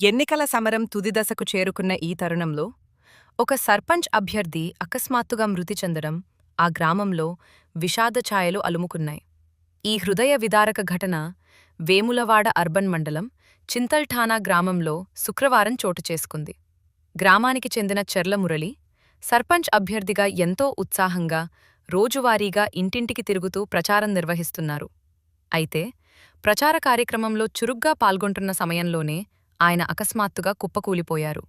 ఎన్నికల సమరం తుది దశకు చేరుకున్న ఈ తరుణంలో ఒక సర్పంచ్ అభ్యర్థి అకస్మాత్తుగా మృతి చెందడం ఆ గ్రామంలో విషాద ఛాయలు అలుముకున్నాయి. ఈ హృదయ విదారక ఘటన వేములవాడ అర్బన్ మండలం చింతల్ఠానా గ్రామంలో శుక్రవారం చోటు చేసుకుంది. గ్రామానికి చెందిన చెర్ల మురళి సర్పంచ్ అభ్యర్థిగా ఎంతో ఉత్సాహంగా రోజువారీగా ఇంటింటికి తిరుగుతూ ప్రచారం నిర్వహిస్తున్నారు. అయితే ప్రచార కార్యక్రమంలో చురుగ్గా పాల్గొంటున్న సమయంలోనే ఆయన అకస్మాత్తుగా కుప్పకూలిపోయారు.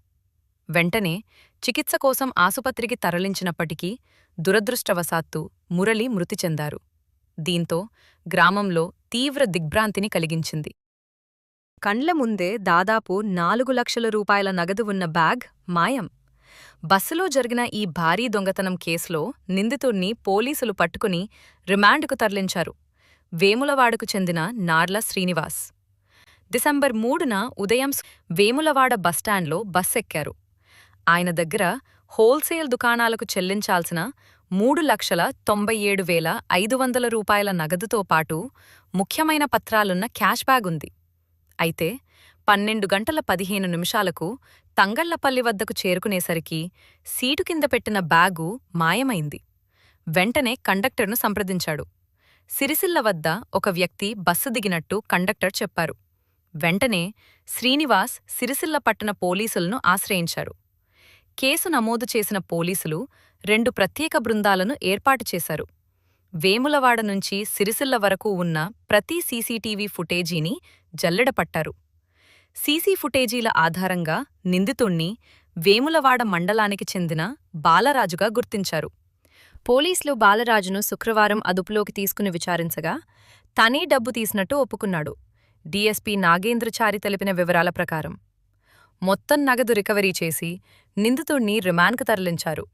వెంటనే చికిత్స కోసం ఆసుపత్రికి తరలించినప్పటికీ దురదృష్టవశాత్తు మురళి మృతి చెందారు. దీంతో గ్రామంలో తీవ్ర దిగ్భ్రాంతిని కలిగించింది. కండ్ల ముందే దాదాపు నాలుగు లక్షల రూపాయల నగదు ఉన్న బ్యాగ్ మాయం. బస్సులో జరిగిన ఈ భారీ దొంగతనం కేసులో నిందితుణ్ణి పోలీసులు పట్టుకుని రిమాండ్కు తరలించారు. వేములవాడకు చెందిన నార్ల శ్రీనివాస్. డిసెంబర్ మూడున ఉదయం వేములవాడ బస్టాండ్లో బస్సెక్కారు. ఆయన దగ్గర హోల్సేల్ దుకాణాలకు చెల్లించాల్సిన మూడు లక్షల తొంభై ఏడు వేల ఐదు వందల రూపాయల నగదుతో పాటు ముఖ్యమైన పత్రాలున్న క్యాష్ బ్యాగ్ ఉంది. అయితే పన్నెండు గంటల పదిహేను నిమిషాలకు తంగళ్ళపల్లి వద్దకు చేరుకునేసరికి సీటు కింద పెట్టిన బ్యాగు మాయమైంది. వెంటనే కండక్టర్ను సంప్రదించాడు. సిరిసిల్ల వద్ద ఒక వ్యక్తి బస్సు దిగినట్టు కండక్టర్ చెప్పారు. వెంటనే శ్రీనివాస్ సిరిసిల్ల పట్టణ పోలీసులను ఆశ్రయించారు. కేసు నమోదు చేసిన పోలీసులు రెండు ప్రత్యేక బృందాలను ఏర్పాటు చేశారు. వేములవాడ నుంచి సిరిసిల్ల వరకు ఉన్న ప్రతి సీసీటీవీ ఫుటేజీని జల్లెడపట్టారు సీసీ ఫుటేజీల ఆధారంగా నిందితుణ్ణి వేములవాడ మండలానికి చెందిన బాలరాజుగా గుర్తించారు. పోలీసులు బాలరాజును శుక్రవారం అదుపులోకి తీసుకుని విచారించగా తనే డబ్బు తీసినట్టు ఒప్పుకున్నాడు. డీఎస్పీ నాగేంద్రచారి తెలిపిన వివరాల ప్రకారం. మొత్తం నగదు రికవరీ చేసి నిందితుణ్ణి రిమాండ్కు తరలించారు.